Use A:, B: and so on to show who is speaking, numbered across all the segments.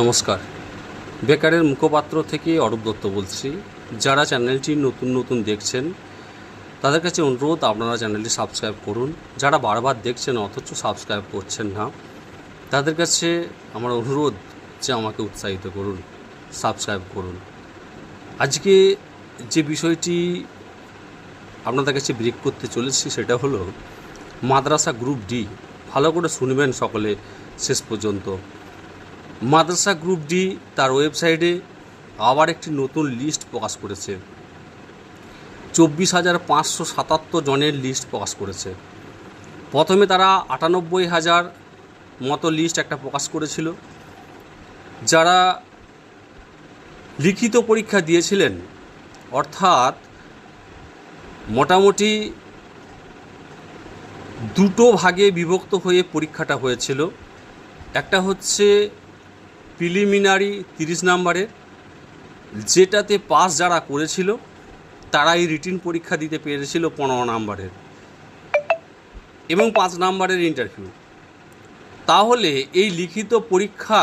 A: নমস্কার। বেকারের মুখপাত্র থেকে অরূপ দত্ত বলছি। যারা চ্যানেলটি নতুন নতুন দেখছেন, তাদের কাছে অনুরোধ, আপনারা চ্যানেলটি সাবস্ক্রাইব করুন। যারা বারবার দেখছেন, অথচ সাবস্ক্রাইব করছেন না, তাদের কাছে আমার অনুরোধ যে আমাকে উৎসাহিত করুন, সাবস্ক্রাইব করুন। আজকে যে বিষয়টি আপনাদের কাছে ব্রেক করতে চলেছি, সেটা হলো মাদ্রাসা গ্রুপ ডি ভালো করে শুনবেন সকলে শেষ পর্যন্ত। মাদ্রাসা গ্রুপ ডি তার ওয়েবসাইটে আবার একটি নতুন লিস্ট প্রকাশ করেছে। চব্বিশ হাজার পাঁচশো সাতাত্তর জনের লিস্ট প্রকাশ করেছে। প্রথমে তারা আটানব্বই হাজার মতো লিস্ট একটা প্রকাশ করেছিল। যারা লিখিত পরীক্ষা দিয়েছিলেন, অর্থাৎ মোটামুটি দুটো ভাগে বিভক্ত হয়ে পরীক্ষাটা হয়েছিল। একটা হচ্ছে প্রিলিমিনারি তিরিশ নাম্বারের যেটাতে পাস যারা করেছিল, তারাই রিটিন পরীক্ষা দিতে পেরেছিল পনেরো নাম্বারের এবং পাঁচ নাম্বারের ইন্টারভিউ তাহলে এই লিখিত পরীক্ষা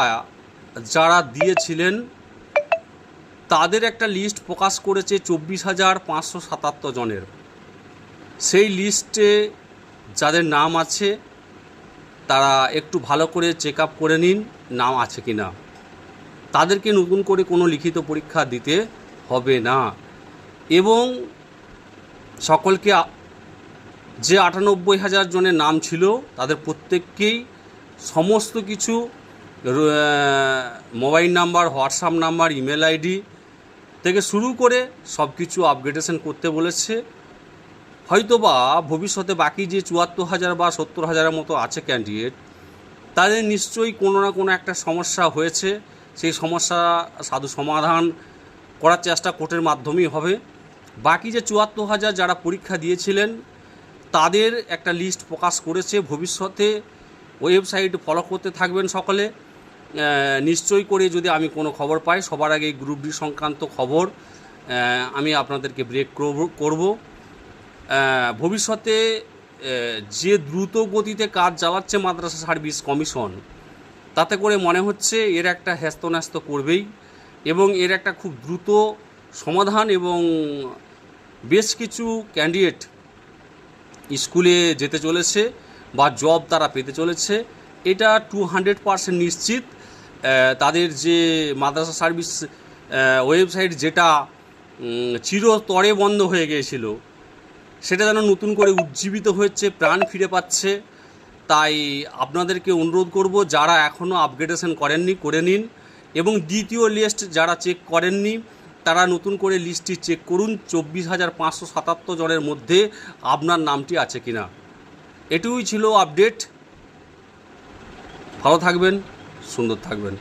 A: যারা দিয়েছিলেন, তাদের একটা লিস্ট প্রকাশ করেছে চব্বিশ হাজার পাঁচশো সাতাত্তর জনের। সেই লিস্টে যাদের নাম আছে, তারা একটু ভালো করে চেক আপ করে নিন, নাম আছে কি না তাদেরকে নতুন করে কোনো লিখিত পরীক্ষা দিতে হবে না। এবং সকলকে যে আটানব্বই হাজার জনের নাম ছিল, তাদের প্রত্যেককেই সমস্ত কিছু mobile number, WhatsApp number, email ID থেকে শুরু করে সব কিছু আপগ্রেডেশন করতে বলেছে। হয়তোবা ভবিষ্যতে বাকি যে চুয়াত্তর হাজার বা সত্তর হাজারের মতো আছে ক্যান্ডিডেট তাদের নিশ্চয়ই কোনো না কোনো একটা সমস্যা হয়েছে। সেই সমস্যা সাধু সমাধান করার চেষ্টা কোর্টের মাধ্যমেই হবে। বাকি যে চুয়াত্তর হাজার যারা পরীক্ষা দিয়েছিলেন তাদের একটা লিস্ট প্রকাশ করেছে। ভবিষ্যতে ওয়েবসাইট ফলো করতে থাকবেন সকলে। আহ, নিশ্চয়ই করে যদি আমি কোনো খবর পাই সবার আগে গ্রুপ ডি সংক্রান্ত খবর আমি আপনাদেরকে ব্রেক করব করব। ভবিষ্যতে যে দ্রুত গতিতে কাজ চালাচ্ছে মাদ্রাসা সার্ভিস কমিশন তাতে করে মনে হচ্ছে এর একটা হ্যাস্তন্যাস্ত করবেই এবং এর একটা খুব দ্রুত সমাধান এবং বেশ কিছু ক্যান্ডিডেট স্কুলে যেতে চলেছে বা জব তারা পেতে চলেছে। এটা টু হান্ড্রেড পারসেন্ট নিশ্চিত। তাদের যে মাদ্রাসা সার্ভিস ওয়েবসাইট যেটা চিরতরে বন্ধ হয়ে গিয়েছিল, সেটা যেন নতুন করে উজ্জীবিত হয়েছে, প্রাণ ফিরে পাচ্ছে। তাই আপনাদেরকে অনুরোধ করব যারা এখনও আপগ্রেডেশন করেননি, করে নিন। এবং দ্বিতীয় লিস্ট যারা চেক করেননি, তারা নতুন করে লিস্টটি চেক করুন। চব্বিশ হাজার পাঁচশো সাতাত্তর জনের মধ্যে আপনার নামটি আছে কিনা। এটুই ছিল আপডেট ভালো থাকবেন, সুন্দর থাকবেন।